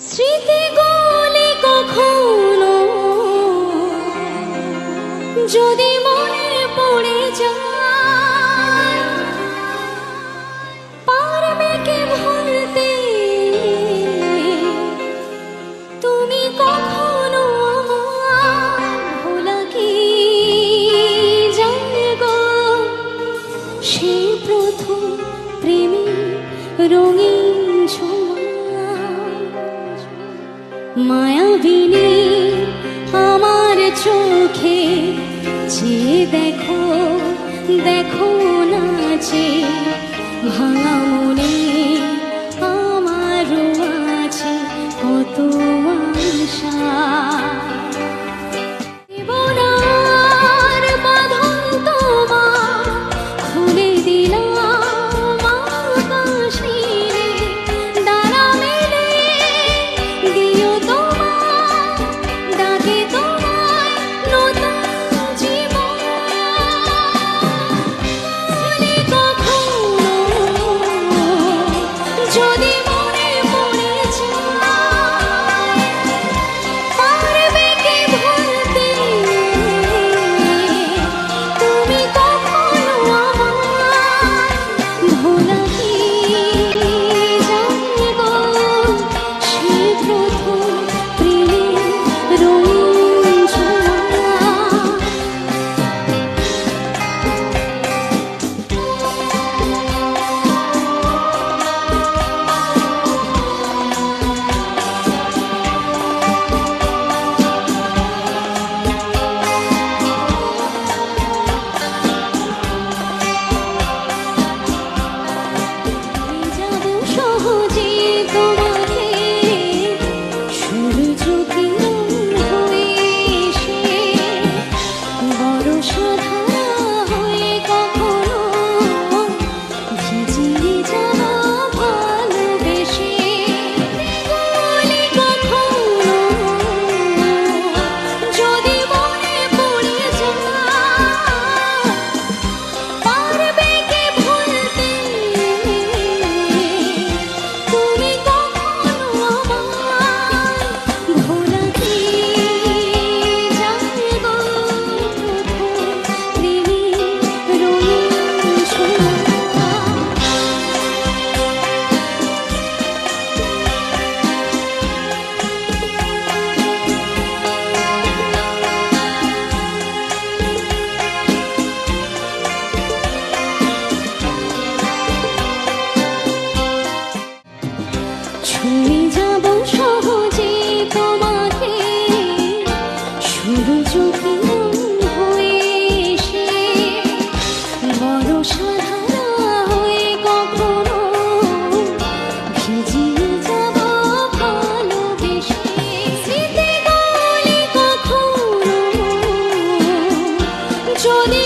স্মৃতি কখনো যদি মায়াবিনী আমার চোখে যে দেখো দেখো না নাচে ভাঙা 祝你